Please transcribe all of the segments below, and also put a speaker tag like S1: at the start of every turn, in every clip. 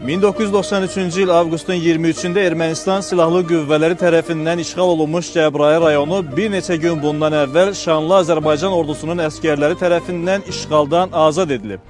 S1: 1993-cü il avqustun 23-də Ermənistan silahlı qüvvələri tərəfindən işğal olunmuş Cəbrayıl rayonu bir neçə gün bundan əvvəl şanlı Azərbaycan ordusunun əskərləri tərəfindən işğaldan azad edilib.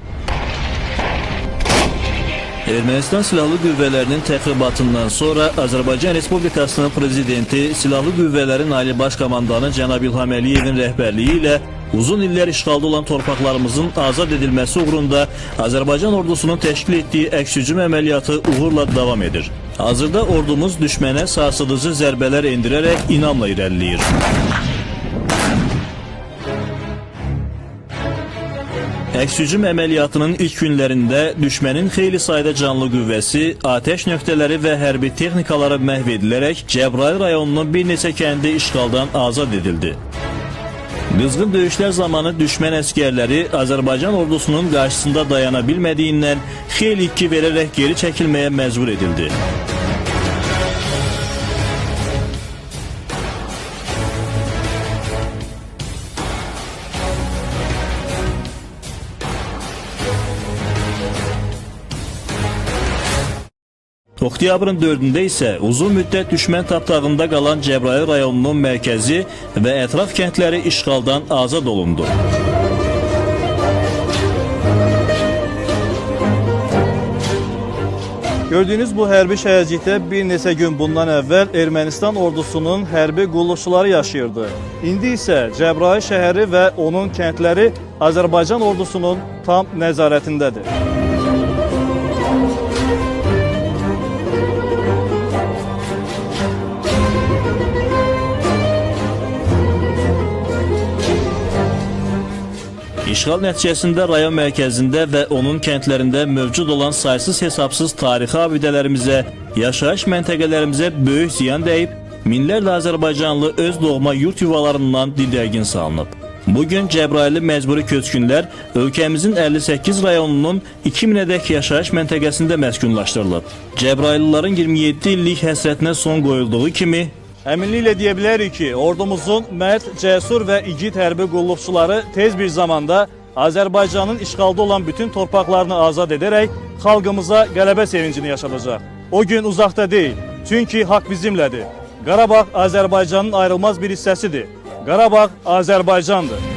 S2: Ermənistan Silahlı Qüvvələrinin təxribatından sonra Azərbaycan Respublikasının prezidenti Silahlı Qüvvələrin Ali Baş Komandanı cənab İlham Əliyevin rəhbərliyi ilə uzun illər işğalda olan torpaqlarımızın azad edilməsi uğrunda Azərbaycan ordusunun təşkil etdiyi əks-hücum əməliyyatı uğurla davam edir. Hazırda ordumuz düşmənə sarsıdıcı zərbələr endirərək inamla irəliləyir. Əks-hücum əməliyyatının ilk günlərində düşmənin xeyli sayda canlı qüvvəsi, atəş nöqtələri və hərbi texnikaları məhv edilərək Cəbrayıl rayonunun bir neçə kəndi işğaldan azad edildi. Qızğın döyüşlər zamanı düşmən əskərləri Azərbaycan ordusunun qarşısında dayana bilmədiyindən xeyli itki verərək geri çəkilməyə məcbur edildi. Oktyabrın 4-də isə uzun müddət düşmən tapdağında qalan Cəbrayıl rayonunun mərkəzi və ətraf kəndləri işğaldan azad olundu.
S1: Gördüyünüz bu hərbi şəhərcikdə bir neçə gün bundan əvvəl Ermənistan ordusunun hərbi qulluqçuları yaşayırdı. İndi isə Cəbrayıl şəhəri və onun kəndləri Azərbaycan ordusunun tam nəzarətindədir.
S2: İşğal nəticəsində rayon mərkəzində və onun kəndlərində mövcud olan saysız hesabsız tarixi abidələrimizə, yaşayış məntəqələrimizə böyük ziyan dəyib, minlərlə Azərbaycanlı öz doğma yurt yuvalarından didərgin salınıb. Bugün Cəbrayıllı məcburi köçkünlər ölkəmizin 58 rayonunun 2000-ədək yaşayış məntəqəsində məskunlaşdırılıb. Cəbrayıllıların 27 illik həsrətinə son qoyulduğu kimi
S1: Əminliklə deyə bilərik ki, ordumuzun mərd, cəsur və igid hərbi qulluqçuları tez bir zamanda Azərbaycanın işğalda olan bütün torpaqlarını azad edərək xalqımıza qələbə sevincini yaşadacaq. O gün uzaqda deyil, çünki haqq bizimlədir. Qarabağ Azərbaycanın ayrılmaz bir hissəsidir. Qarabağ Azərbaycandır.